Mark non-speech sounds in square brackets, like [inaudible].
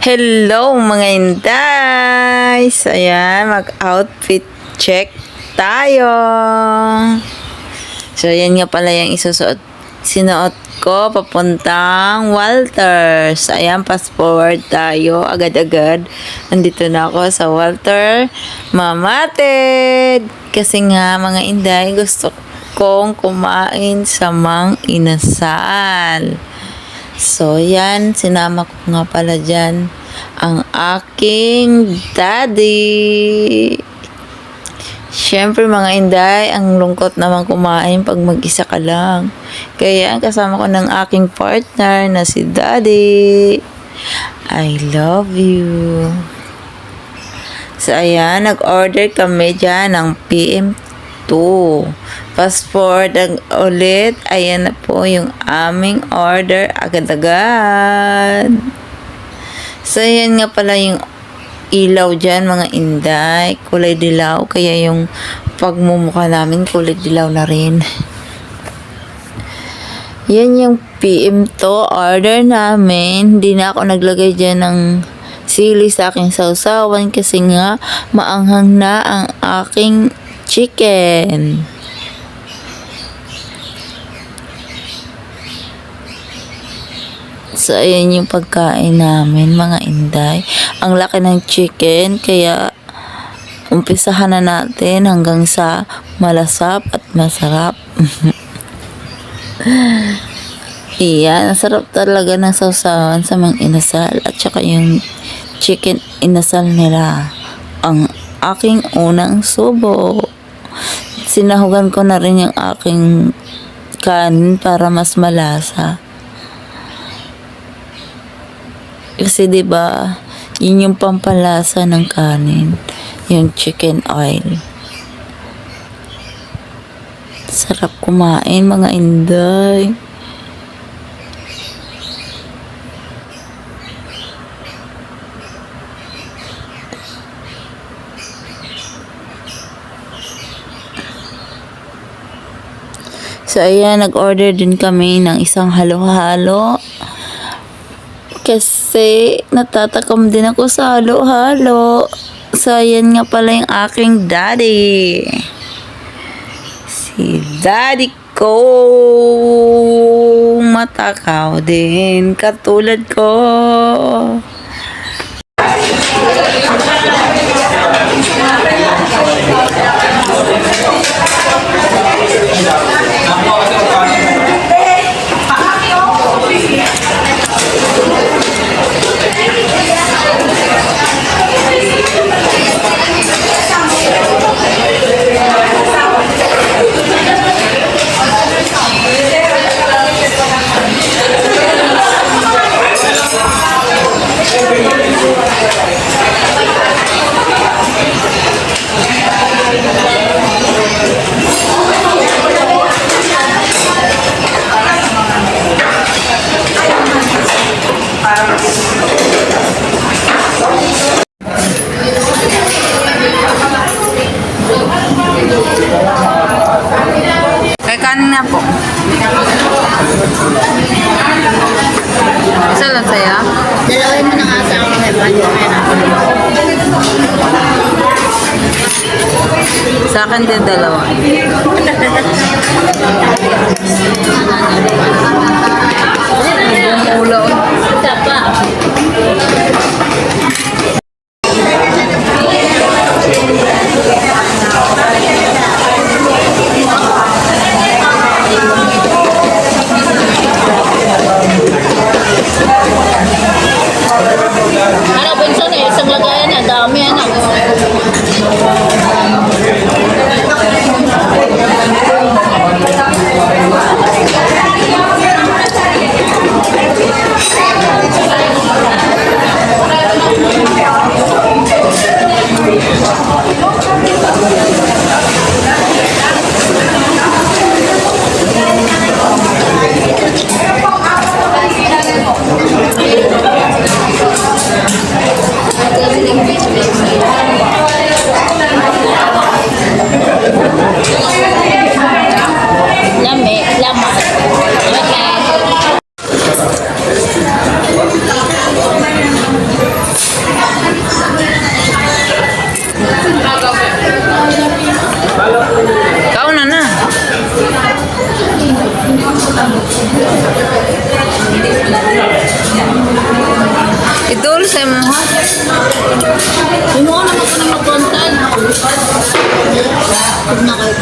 Hello mga inday! So, ayan, mag-outfit check tayo. So, ayan nga pala yung isusuot. Sinuot ko papuntang Walters. Ayan, fast forward tayo agad-agad. Nandito na ako sa Walter Mamatid. Kasi nga mga inday, gusto kong kumain sa mang inasal. So, yan, sinama ko nga pala dyan ang aking daddy. Siyempre mga inday, ang lungkot naman kumain pag mag-isa ka lang. Kaya kasama ko ng aking partner na si daddy. I love you. So, ayan, nag-order kami dyan ng PM2. Forward ang ulit. Ayan na po yung aming order agad-agad. So, ayan nga pala yung ilaw dyan, mga inday. Kulay dilaw. Kaya yung pagmumukha namin, kulay dilaw na rin. Yan yung PM to order namin. Hindi na ako naglagay dyan ng sili sa aking sausawan kasi nga maanghang na ang aking chicken. So, ayan yung pagkain namin, mga inday. Ang laki ng chicken, kaya umpisahan na natin hanggang sa malasap at masarap. [laughs] Iyan, sarap talaga ng sausawan sa mga inasal at saka yung chicken inasal nila. Ang aking unang subo. Sinahugan ko na rin yung aking kanin para mas malasa. Kasi 'di ba, yun yung pampalasa ng kanin, yung chicken oil. Sarap kumain mga inday. So, ayan, nag-order din kami ng isang halo-halo. Kasi natatakam din ako sa halo-halo. So, ayan nga pala yung aking daddy. Si daddy ko matakaw din katulad ko. Kay kanin na po. Isa lang saya. Dalawin mo ng asa ako banyo Sa akin din dalawa. [laughs] Kau na na. Idol sa mo ha. Imo na mo na magkontan. Kung na kay